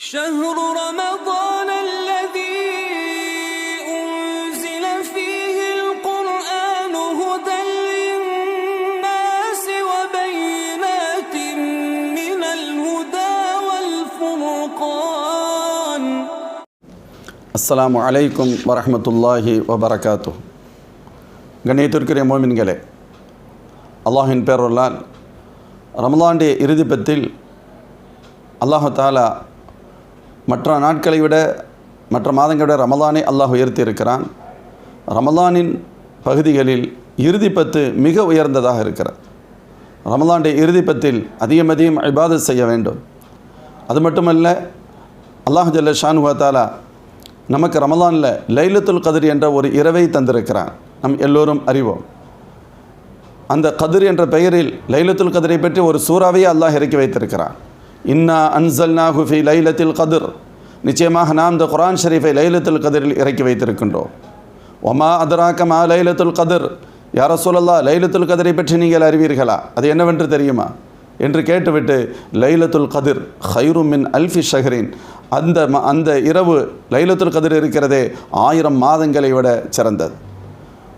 شهر رمضان الذي أنزل فيه القرآن هدى للناس وبينات من الهدى والفرقان அஸ்ஸலாமு அலைக்கும் வரஹ்மத்துல்லாஹி வபரகாத்து கண்ணியத்திற்குரிய மோமின்களே அல்லாஹின் பேரொல்லால் ரமலானுடைய இறுதிப்பத்தில் அல்லாஹு தாலா மற்ற நாட்களை விட மற்ற மாதங்களை விட ரமலானை அல்லாஹ் உயர்த்தி இருக்கிறான் ரமலானின் பகுதிகளில் இறுதிப்பத்து மிக உயர்ந்ததாக இருக்கிறது. ரமலானுடைய இறுதிப்பத்தில் அதிகம் அதிகம் இபாதத் செய்ய வேண்டும். அது மட்டுமல்ல அல்லாஹ் ஜல்ல ஷானுவா தாலா நமக்கு ரமலானில் லைலத்துல் கதிர் என்ற ஒரு இரவை தந்திருக்கிறான். நம் எல்லோரும் அறிவோம். அந்த கதிர் என்ற பெயரில் லைலத்துல் கதிரை பற்றி ஒரு சூறாவையே அல்லாஹ் இறக்கி வைத்திருக்கிறான். இன்னா அன்சல்னா ஹுஃபி லைலத்தில் கதிர். நிச்சயமாக நாம் இந்த குரான் ஷரீஃபை லைலத்துல் கதிரில் இறக்கி வைத்திருக்கின்றோம். ஒமா அதராக்கமா லைலத்துல் கதிர்? யார சொல்லலா லைலத்துல் கதிரை பற்றி நீங்கள் அறிவீர்களா? அது என்னவென்று தெரியுமா? என்று கேட்டுவிட்டு லைலத்துல் கதிர் ஹைருமின் அல்ஃபி ஷஹரின். அந்த ம- அந்த இரவு லைலத்துல் கதிர் இருக்கிறதே ஆயிரம் மாதங்களை விட சிறந்தது.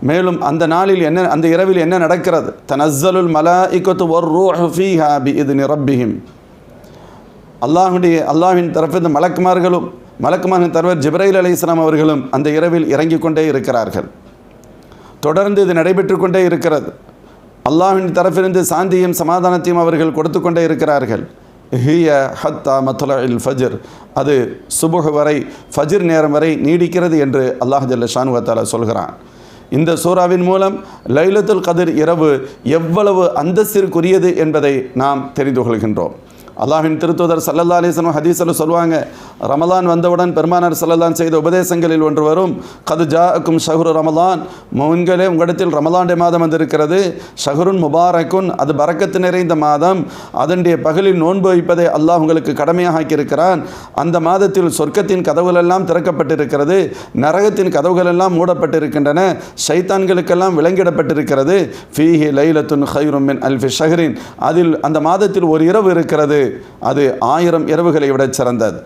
மேலும் அந்த நாளில் என்ன அந்த இரவில் என்ன நடக்கிறது? தனஸ்ஸலுல் மலாஇக்கத்து ஒரு ரூ ஃபீஹா பி இது நிரப்பிஹிம் அல்லாஹுடைய அல்லாஹ்வின் தரப்பிலிருந்து மலக்குமார்களும் மலக்குமாரின் தலைவர் ஜிப்ரைல் அலி இஸ்லாம் அவர்களும் அந்த இரவில் இறங்கிக் கொண்டே இருக்கிறார்கள். தொடர்ந்து இது நடைபெற்று கொண்டே இருக்கிறது. அல்லாஹ்வின் தரப்பிலிருந்து சாந்தியும் சமாதானத்தையும் அவர்கள் கொடுத்து கொண்டே இருக்கிறார்கள். ஹிய ஹத்தா மத்துலா இல் ஃபஜர். அது சுபுக வரை ஃபஜ்ர் நேரம் வரை நீடிக்கிறது என்று அல்லாஹ் ஜல்ல ஷானுவத்தாலா சொல்கிறான். இந்த சூறாவின் மூலம் லைலத்துல் கதிர் இரவு எவ்வளவு அந்தஸ்திற்குரியது என்பதை நாம் தெரிந்து கொள்கின்றோம். அல்லாஹின் திருத்துதர் சல்லல்லா அலிஸ்லம் ஹதீஸில் சொல்லுவாங்க ரமலான் வந்தவுடன் பெருமானார் சல்லல்லான் செய்த உபதேசங்களில் ஒன்று வரும். கது ஜாக்கும் ஷஹுரு ரமலான். முன்களே உங்களிடத்தில் ரமலாண்டே மாதம் வந்திருக்கிறது. ஷஹருன் முபாரக்குன் அது பறக்கத்து நிறைந்த மாதம். அதனுடைய பகலில் நோன்பு வைப்பதை அல்லாஹ் உங்களுக்கு கடமையாக ஆக்கியிருக்கிறான் அந்த மாதத்தில் சொர்க்கத்தின் கதவுகளெல்லாம் திறக்கப்பட்டிருக்கிறது. நரகத்தின் கதவுகளெல்லாம் மூடப்பட்டிருக்கின்றன. ஷைத்தான்களுக்கெல்லாம் விளங்கிடப்பட்டிருக்கிறது. ஃபீஹி லைலத்துன் ஹைரும் மின் அல்ஃபி ஷஹரின். அதில் அந்த மாதத்தில் ஒரு இரவு இருக்கிறது. அது ஆயிரம் இரவுகளை விட சிறந்தது.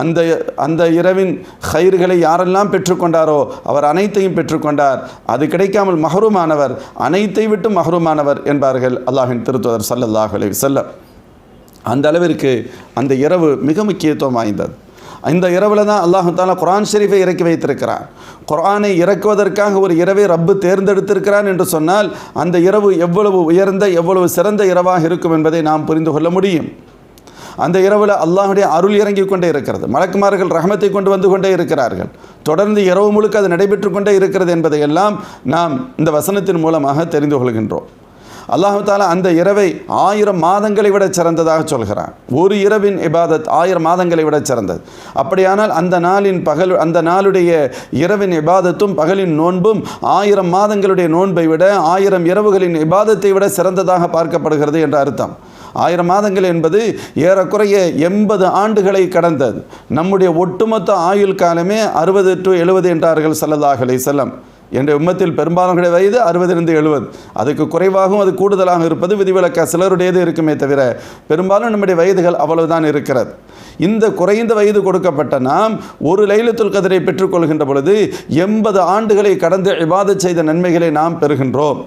அந்த அந்த இரவின் கயிறுகளை யாரெல்லாம் பெற்றுக்கொண்டாரோ அவர் அனைத்தையும் பெற்றுக்கொண்டார். அது கிடைக்காமல் மஹரூமானவர் அனைத்தை விட்டு மஹரூமானவர் என்பார்கள் அல்லாஹின் திருத்துவதர் ஸல்லல்லாஹு அலைஹி அந்த அளவிற்கு அந்த இரவு மிக முக்கியத்துவம் வாய்ந்தது. இந்த இரவில் தான் அல்லாஹு தாலா குரான் ஷெரீஃபை இறக்கி வைத்திருக்கிறார் குரானை இறக்குவதற்காக ஒரு இரவை ரப்பு தேர்ந்தெடுத்திருக்கிறான் என்று சொன்னால் அந்த இரவு எவ்வளவு உயர்ந்த எவ்வளவு சிறந்த இரவாக இருக்கும் என்பதை நாம் புரிந்து கொள்ள முடியும். அந்த இரவில் அல்லாஹுடைய அருள் இறங்கிக் கொண்டே இருக்கிறது. மலக்குமார்கள் ரஹமத்தை கொண்டு வந்து கொண்டே இருக்கிறார்கள். தொடர்ந்து இரவு முழுக்க அது நடைபெற்று கொண்டே இருக்கிறது என்பதையெல்லாம் நாம் இந்த வசனத்தின் மூலமாக தெரிந்து கொள்கின்றோம். அல்லாஹு தாலா அந்த இரவை ஆயிரம் மாதங்களை விட சிறந்ததாக சொல்கிறான். ஒரு இரவின் இபாதத் ஆயிரம் மாதங்களை விட சிறந்தது. அப்படியானால் அந்த நாளின் பகல் அந்த நாளுடைய இரவின் இபாதத்தும் பகலின் நோன்பும் ஆயிரம் மாதங்களுடைய நோன்பை விட ஆயிரம் இரவுகளின் இபாதத்தை விட சிறந்ததாக பார்க்கப்படுகிறது என்ற அர்த்தம். ஆயிரம் மாதங்கள் என்பது ஏறக்குறைய எண்பது ஆண்டுகளை கடந்தது. நம்முடைய ஒட்டுமொத்த ஆயுள் காலமே அறுபது டு எழுபது என்றார்கள் ஸல்லல்லாஹு செல்லம் என்ற உம்மத்தில் பெரும்பாலானுடைய வயது அறுபதிலிருந்து எழுபது. அதுக்கு குறைவாகவும் அது கூடுதலாக இருப்பது விதிவிலக்க சிலருடையது இருக்குமே தவிர பெரும்பாலும் நம்முடைய வயதுகள் அவ்வளவுதான் இருக்கிறது. இந்த குறைந்த வயது கொடுக்கப்பட்ட நாம் ஒரு லைலத்துல் கதிரை பெற்றுக்கொள்கின்ற பொழுது எண்பது ஆண்டுகளை கடந்து இபாதத் செய்த நன்மைகளை நாம் பெறுகின்றோம்.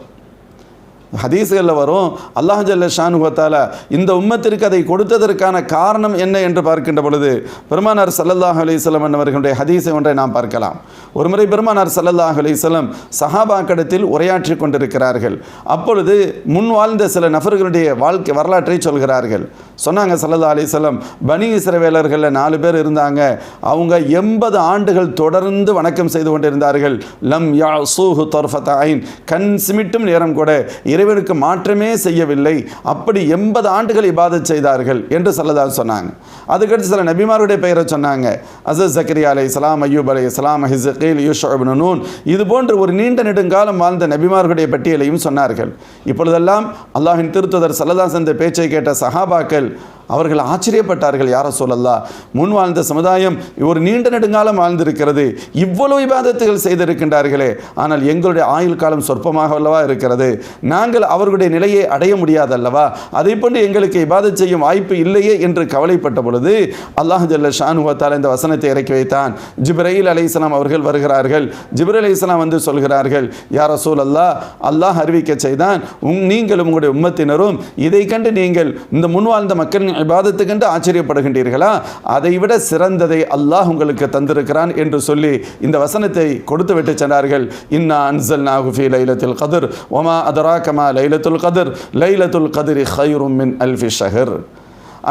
ஹதீஸ்களில் வரும் அல்லாஹ் ஜல்ல ஷானுகத்தால இந்த உம்மத்திற்கு அதை கொடுத்ததற்கான காரணம் என்ன என்று பார்க்கின்ற பொழுது பெருமானார் சல்லல்லாஹ் அலிஸ்லம் அவர்களுடைய ஹதீஸை ஒன்றை நாம் பார்க்கலாம். ஒருமுறை பெருமானார் சல்லல்லாஹ் அலிஸ்லம் சஹாபாக்கடத்தில் உரையாற்றி கொண்டிருக்கிறார்கள். அப்பொழுது முன் வாழ்ந்த சில நபர்களுடைய வாழ்க்கை வரலாற்றை சொல்கிறார்கள். சொன்னாங்க சல்லதா அலிசல்லம் பனி இஸ்ரவேலர்களில் நாலு பேர் இருந்தாங்க. அவங்க எண்பது ஆண்டுகள் தொடர்ந்து வணக்கம் செய்து கொண்டிருந்தார்கள். லம் யா சூஹு தொர்ஃபத்தாயின் கண் சிமிட்டும் நேரம் கூட இறைவனுக்கு மாற்றமே செய்யவில்லை. அப்படி எண்பது ஆண்டுகள் இபாதத் செய்தார்கள் என்று சல்லதா சொன்னாங்க. அதுக்கடுத்து சில நபிமாருடைய பெயரை சொன்னாங்க. அசஸ் ஜக்கரியா அலை இஸ்லாம் ஐயூப் அலை இஸ்லாம் ஹிசகீல் யூஷப் நூன். இது போன்று ஒரு நீண்ட நெடுங்காலம் வாழ்ந்த நபிமார்களுடைய பட்டியலையும் சொன்னார்கள். இப்பொழுதெல்லாம் அல்லாஹின் திருத்துதர் சல்லதா சந்த பேச்சை கேட்ட சஹாபாக்கள் அவர்கள் ஆச்சரியப்பட்டார்கள் யார சொல்லல்லா முன் வாழ்ந்த சமுதாயம் ஒரு நீண்ட நெடுங்காலம் வாழ்ந்திருக்கிறது. இவ்வளவு இபாதத்துகள் செய்திருக்கின்றார்களே. ஆனால் எங்களுடைய ஆயுள் காலம் சொற்பமாக அல்லவா இருக்கிறது? நாங்கள் அவர்களுடைய நிலையை அடைய முடியாதல்லவா அதை போன்று எங்களுக்கு இபாதத் செய்யும் வாய்ப்பு இல்லையே என்று கவலைப்பட்ட பொழுது அல்லாஹ் ஜல்ல ஷானுவத்தால் இந்த வசனத்தை இறக்கி வைத்தான். ஜிப்ரயில் இஸ்லாம் அவர்கள் வருகிறார்கள். ஜிப்ரல் இஸ்லாம் வந்து சொல்கிறார்கள் யார சூல் அல்லா அல்லாஹ் அறிவிக்க செய்தான். உங் நீங்களும் உங்களுடைய உம்மத்தினரும் இதை கண்டு நீங்கள் இந்த முன் வாழ்ந்த மக்களின் ஆச்சரியப்படுகின்றீர்களா? அதை விட சிறந்ததை அல்லாஹ் உங்களுக்கு தந்திருக்கிறான் என்று சொல்லி இந்த வசனத்தை கொடுத்து விட்டு சென்றார்கள். இன்னா அன்சல் நாகுஃபி லைலத்துல் கதிர் ஒமா அதராக்கமா லைலத்துல் கதிர் லைலத்துல் கதிரி ஹைரும் மின் அல்ஃபி ஷஹர்.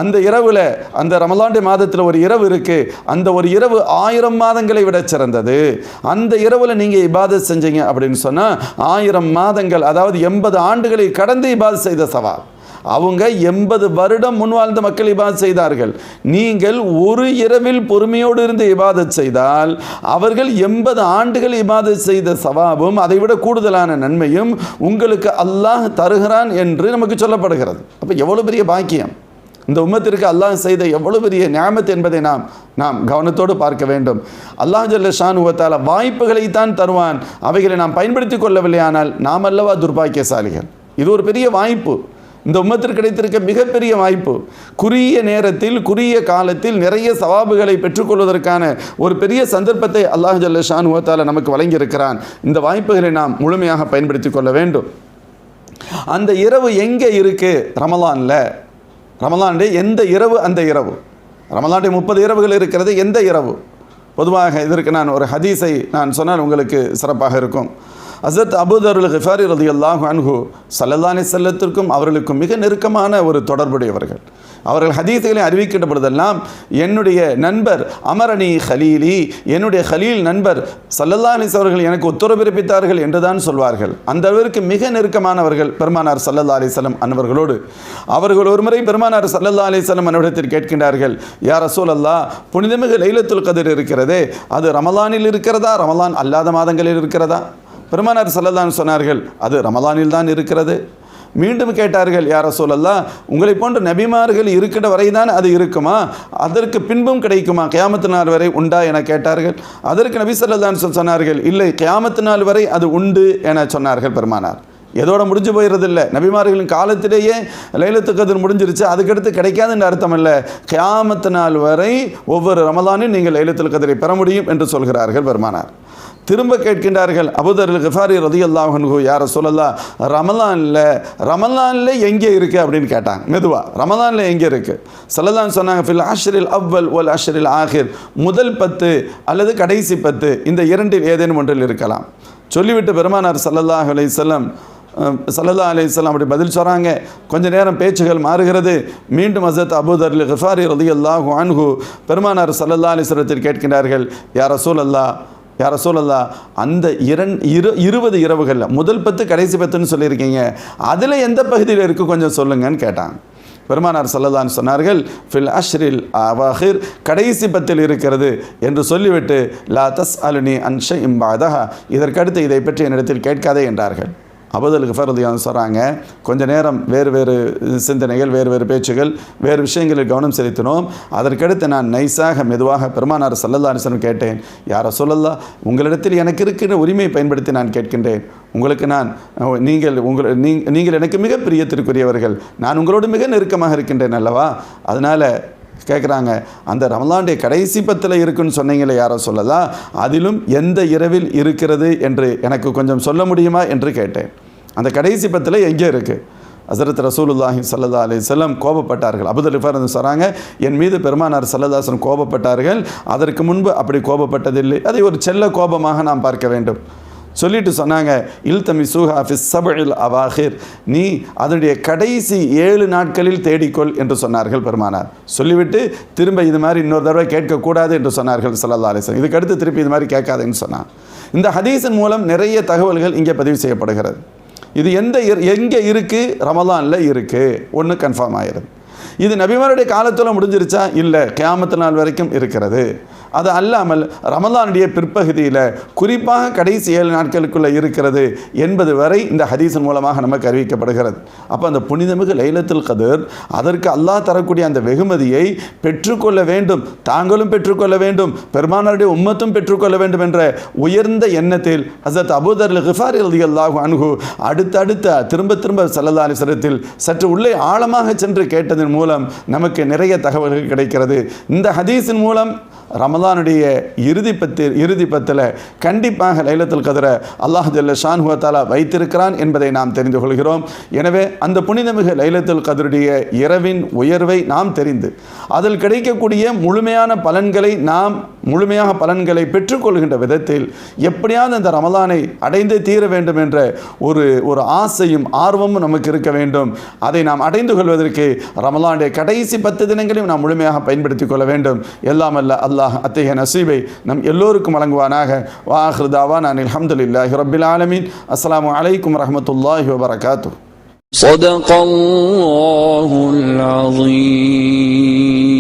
அந்த இரவில் அந்த ரமலாண்டு மாதத்தில் ஒரு இரவு இருக்குது அந்த ஒரு இரவு ஆயிரம் மாதங்களை விட சிறந்தது. அந்த இரவில் நீங்கள் இபாதத் செஞ்சீங்க அப்படின்னு சொன்னால் ஆயிரம் மாதங்கள் அதாவது எண்பது ஆண்டுகளை கடந்து இபாதத் செய்த சவால். அவங்க எண்பது வருடம் முன் வாழ்ந்த மக்கள் இபாதத் செய்தார்கள். நீங்கள் ஒரு இரவில் பொறுமையோடு இருந்து இபாதத் செய்தால் அவர்கள் எண்பது ஆண்டுகள் இபாதத் செய்த சவாபும் அதைவிட கூடுதலான நன்மையும் உங்களுக்கு அல்லாஹ் தருகிறான் என்று நமக்கு சொல்லப்படுகிறது. அப்போ எவ்வளோ பெரிய பாக்கியம்? இந்த உம்மத்திற்கு அல்லாஹ் செய்த எவ்வளவு பெரிய ஞாபத்து என்பதை நாம் நாம் கவனத்தோடு பார்க்க வேண்டும். அல்லாஹ் ஜல்ல ஷானுவத்தால வாய்ப்புகளை தான் தருவான். அவைகளை நாம் பயன்படுத்தி கொள்ளவில்லையானால் நாம் அல்லவா துர்பாக்கியசாலிகள்? இது ஒரு பெரிய வாய்ப்பு. இந்த உம்மத்திற்கு கிடைத்திருக்க மிகப்பெரிய வாய்ப்பு குறுகிய நேரத்தில் குறுகிய காலத்தில் நிறைய சவாபுகளை பெற்றுக்கொள்வதற்கான ஒரு பெரிய சந்தர்ப்பத்தை அல்லாஹ் ஜல்ல ஓத்தால நமக்கு வழங்கியிருக்கிறான். இந்த வாய்ப்புகளை நாம் முழுமையாக பயன்படுத்தி கொள்ள வேண்டும். அந்த இரவு எங்கே இருக்குது ரமலானில். ரமலானுடைய எந்த இரவு? அந்த இரவு. ரமலானுடைய முப்பது இரவுகள் இருக்கிறது எந்த இரவு? பொதுவாக இதற்கு நான் ஒரு ஹதீஸை நான் சொன்னால் உங்களுக்கு சிறப்பாக இருக்கும். ஹசரத் அபுதருல் ஹிஃபாரி ரதி அல்லாஹு அன்ஹு சல்லல்லானி செல்லத்திற்கும் அவர்களுக்கும் மிக நெருக்கமான ஒரு தொடர்புடையவர்கள். அவர்கள் ஹதீசுகளை அறிவிக்கின்ற பொழுதெல்லாம் என்னுடைய நண்பர் அமரணி ஹலீலி என்னுடைய ஹலீல் நண்பர் சல்லல்லானிஸ் அவர்கள் எனக்கு உத்தரவு பிறப்பித்தார்கள் என்றுதான் சொல்வார்கள். அந்த அளவிற்கு மிக நெருக்கமானவர்கள் பெருமானார் சல்லல்லா அலிஸ்லம் அன்னவர்களோடு. அவர்கள் ஒருமுறை பெருமானார் சல்லல்லா அலிஸ்லம் அன்னிடத்தில் கேட்கின்றார்கள் யார் அசோல் அல்லா புனிதமிகு லைலத்துல் கதிர் இருக்கிறதே அது ரமலானில் இருக்கிறதா ரமலான் அல்லாத மாதங்களில் இருக்கிறதா? பெருமானார் சல்லதான் சொன்னார்கள் அது ரமதானில் தான் இருக்கிறது. மீண்டும் கேட்டார்கள் யார சொல்லலாம் உங்களை போன்ற நபிமார்கள் இருக்கிற வரை தான் அது இருக்குமா? அதற்கு பின்பும் கிடைக்குமா? கியாமத்து நாள் வரை உண்டா? என கேட்டார்கள். அதற்கு நபி சொல்லதான் சொன்னார்கள் இல்லை கியாமத்து நாள் வரை அது உண்டு என சொன்னார்கள் பெருமானார். எதோட முடிஞ்சு போயிடுறதில்ல நபிமார்களின் காலத்திலேயே லைலத்து கதிர் முடிஞ்சிருச்சு அதுக்கடுத்து கிடைக்காதுன்னு அர்த்தம் இல்லை கியாமத்து நாள் வரை ஒவ்வொரு ரமதானும் நீங்கள் லைலத்துல் கதிரை பெற முடியும் என்று சொல்கிறார்கள் பெருமானார். திரும்ப கேட்கின்றார்கள். அபுதர் கிஃபாரி ரதி அல்லாஹன்ஹு யார சொல்லலா ரமலானில் ரமலானில் எங்கே இருக்குது அப்படின்னு கேட்டாங்க. மெதுவாக ரமலானில் எங்கே இருக்குது சொல்லலான்னு சொன்னாங்க ஃபில் ஆஷரில் அவ்வல் ஒல் ஆஷரில் ஆஹிர் முதல் பத்து அல்லது கடைசி பத்து இந்த இரண்டில் ஏதேனும் ஒன்றில் இருக்கலாம். சொல்லிவிட்டு பெருமானார் சல்லல்லாஹ் அலைஹிஸ்ஸலாம் சல்லல்லா அலிஸ்லாம் அப்படி பதில் சொல்கிறாங்க கொஞ்ச நேரம் பேச்சுகள் மாறுகிறது. மீண்டும் ஹசரத் அபூதர் கிஃபாரி ரதி அல்லாஹு அன்ஹு பெருமானார் சல்லல்லா அலிஸ்வரத்தில் கேட்கின்றார்கள் யார் ரசூல் யார சொல்லலா அந்த இரண் இரு இருபது இரவுகளில் முதல் பத்து கடைசி பத்துன்னு சொல்லியிருக்கீங்க. அதில் எந்த பகுதியில் இருக்குது கொஞ்சம் சொல்லுங்கன்னு கேட்டாங்க. பெருமானார் சல்லல்லான்னு சொன்னார்கள் ஃபில் அஷ்ரில் அவாஹிர். கடைசி பத்தில் இருக்கிறது என்று சொல்லிவிட்டு லா தஸ் அலுனி அன்ஷ இம்பாதஹா இதற்கடுத்து இதை பற்றி என்னிடத்தில் கேட்காதே என்றார்கள். அபதலுக்கு கஃபரதியான் சொல்கிறாங்க கொஞ்ச நேரம் வேறு வேறு சிந்தனைகள் வேறு வேறு பேச்சுகள் வேறு விஷயங்களில் கவனம் செலுத்தினோம். அதற்கடுத்து நான் நைஸாக மெதுவாக பெருமானார் சல்லல்லா அலிஸ்லம் கேட்டேன் யாரை சொல்லல்லா உங்களிடத்தில் எனக்கு இருக்கிற உரிமையை பயன்படுத்தி நான் கேட்கின்றேன். உங்களுக்கு நான் நீங்கள் உங்கள் நீங்கள் எனக்கு மிக பிரியத்திற்குரியவர்கள். நான் உங்களோடு மிக நெருக்கமாக இருக்கின்றேன் அல்லவா? அதனால் கேட்குறாங்க அந்த ரமலாண்டே கடைசி பத்தில் இருக்குன்னு சொன்னீங்களே யாரோ சொல்லலாம் அதிலும் எந்த இரவில் இருக்கிறது என்று எனக்கு கொஞ்சம் சொல்ல முடியுமா? என்று கேட்டேன். அந்த கடைசி பத்தில் எங்கே இருக்குது ஹசரத் ரசூலுல்லாஹி சல்லா அலிசல்லம் கோபப்பட்டார்கள். அபுதல் ரிஃபார் வந்து சொல்கிறாங்க என் மீது பெருமானார் சல்லதாசன் கோபப்பட்டார்கள். அதற்கு முன்பு அப்படி கோபப்பட்டதில்லை. அதை ஒரு செல்ல கோபமாக நாம் பார்க்க வேண்டும். சொல்லிட்டு சொன்னாங்க இல்தமி சூஹாஃபிஸ் சபழில் அவாஹிர். நீ அதனுடைய கடைசி ஏழு நாட்களில் தேடிக்கொள் என்று சொன்னார்கள் பெருமானார். சொல்லிவிட்டு திரும்ப இது மாதிரி இன்னொரு தடவை கேட்கக்கூடாது என்று சொன்னார்கள் சல்லல்லா அலிசன் இதுக்கு அடுத்து திருப்பி இது மாதிரி கேட்காதுன்னு சொன்னான். இந்த ஹதீஸின் மூலம் நிறைய தகவல்கள் இங்கே பதிவு செய்யப்படுகிறது. இது எந்த எங்கே இருக்குது ரமலானில் இருக்குது ஒன்று கன்ஃபார்ம் ஆயிடுது இது நபிமாருடைய காலத்தில் முடிஞ்சிருச்சா? இல்லை. கேமத்து நாள் வரைக்கும் இருக்கிறது. அது அல்லாமல் ரமதானுடைய பிற்பகுதியில் குறிப்பாக கடைசி ஏழு நாட்களுக்குள்ளே இருக்கிறது என்பது வரை இந்த ஹதீஸின் மூலமாக நமக்கு அறிவிக்கப்படுகிறது. அப்போ அந்த புனிதமிகு லைலத்துல் கதிர் அதற்கு அல்லாஹ் தரக்கூடிய அந்த வெகுமதியை பெற்றுக்கொள்ள வேண்டும் தாங்களும் பெற்றுக்கொள்ள வேண்டும் பெருமானாருடைய உம்மத்தும் பெற்றுக்கொள்ள வேண்டும் என்ற உயர்ந்த எண்ணத்தில் ஹசரத் அபூதர் ஹிஃபார் அலி அல்லாஹு அன்ஹு அடுத்தடுத்த திரும்ப திரும்ப சல்லல்லா சற்று உள்ளே ஆழமாக சென்று கேட்டதன் மூலம் நமக்கு நிறைய தகவல்கள் கிடைக்கிறது. இந்த ஹதீஸின் மூலம் ரமதானுடைய இறுதி பத்தில் இறுதி பத்தில் கண்டிப்பாக லைலத்தில் கதிர அல்லாஹ் ஜல்ல ஷான்ஹுவ வைத்திருக்கிறான் என்பதை நாம் தெரிந்து கொள்கிறோம். எனவே அந்த புனிதமிகு லைலத்தில் கதருடைய இரவின் உயர்வை நாம் தெரிந்து அதில் கிடைக்கக்கூடிய முழுமையான பலன்களை நாம் முழுமையாக பலன்களை பெற்றுக்கொள்கின்ற விதத்தில் எப்படியாவது அந்த ரமலானை அடைந்தே தீர வேண்டும் என்ற ஒரு ஒரு ஆசையும் ஆர்வமும் நமக்கு இருக்க வேண்டும் அதை நாம் அடைந்து கொள்வதற்கு ரமலானுடைய கடைசி பத்து தினங்களையும் நாம் முழுமையாக பயன்படுத்திக் கொள்ள வேண்டும் எல்லாம் அல்ல அல்லாஹ் அத்தகைய நசீபை நம் எல்லோருக்கும் வழங்குவானாக வாஹ்ருதாவா நான் அல்ஹம்துலில்லாஹி ரப்பில் ஆலமீன் அஸ்ஸலாமு அலைக்கும் வரஹ்மத்துல்லாஹி வபரகாத்துஹ் صدق الله العظيم